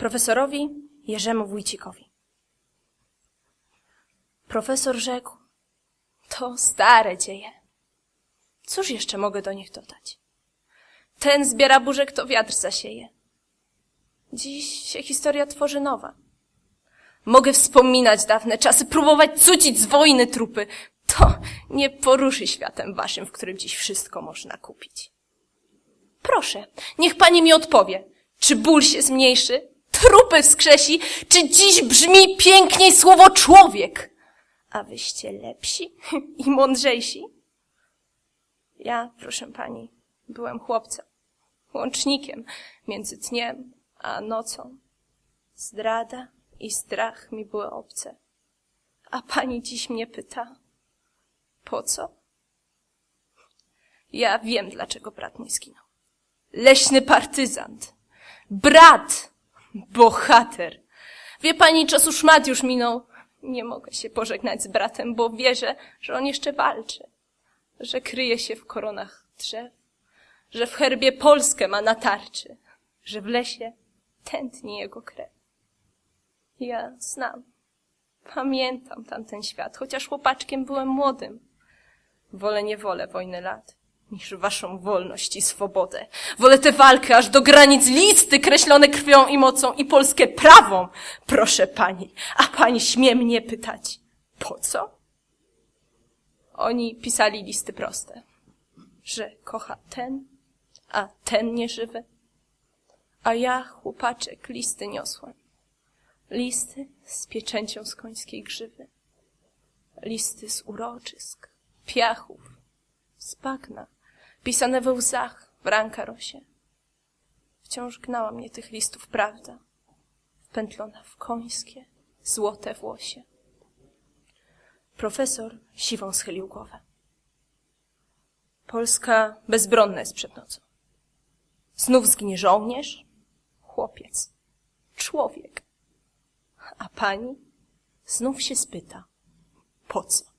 profesorowi Jerzemu Wójcikowi. Profesor rzekł, to stare dzieje. Cóż jeszcze mogę do nich dodać? Ten zbiera burzek, to wiatr zasieje. Dziś się historia tworzy nowa. Mogę wspominać dawne czasy, próbować cucić z wojny trupy. To nie poruszy światem waszym, w którym dziś wszystko można kupić. Proszę, niech pani mi odpowie, czy ból się zmniejszy, trupy wskrzesi, czy dziś brzmi piękniej słowo człowiek? A wyście lepsi i mądrzejsi? Ja, proszę pani, byłem chłopcem, łącznikiem między dniem a nocą. Zdrada i strach mi były obce. A pani dziś mnie pyta, po co? Ja wiem, dlaczego brat mój zginął. Leśny partyzant. Brat! Bohater! Wie pani, czasu szmat już minął. Nie mogę się pożegnać z bratem, bo wierzę, że on jeszcze walczy. Że kryje się w koronach drzew. Że w herbie Polskę ma na tarczy. Że w lesie tętni jego krew. Ja znam. Pamiętam tamten świat, chociaż chłopaczkiem byłem młodym. Wolę nie wolę wojny lat, niż waszą wolność i swobodę. Wolę tę walkę aż do granic listy kreślone krwią i mocą i Polskę prawą, proszę pani. A pani śmie mnie pytać, po co? Oni pisali listy proste, że kocha ten, a ten nieżywy. A ja, chłopaczek, listy niosłem. Listy z pieczęcią z końskiej grzywy. Listy z uroczysk, piachów, z bagna, pisane we łzach w rankarosie. Wciąż gnała mnie tych listów prawda, wpętlona w końskie, złote włosie. Profesor siwą schylił głowę. Polska bezbronna jest przed nocą. Znów zginie żołnierz, chłopiec, człowiek. A pani znów się spyta, po co?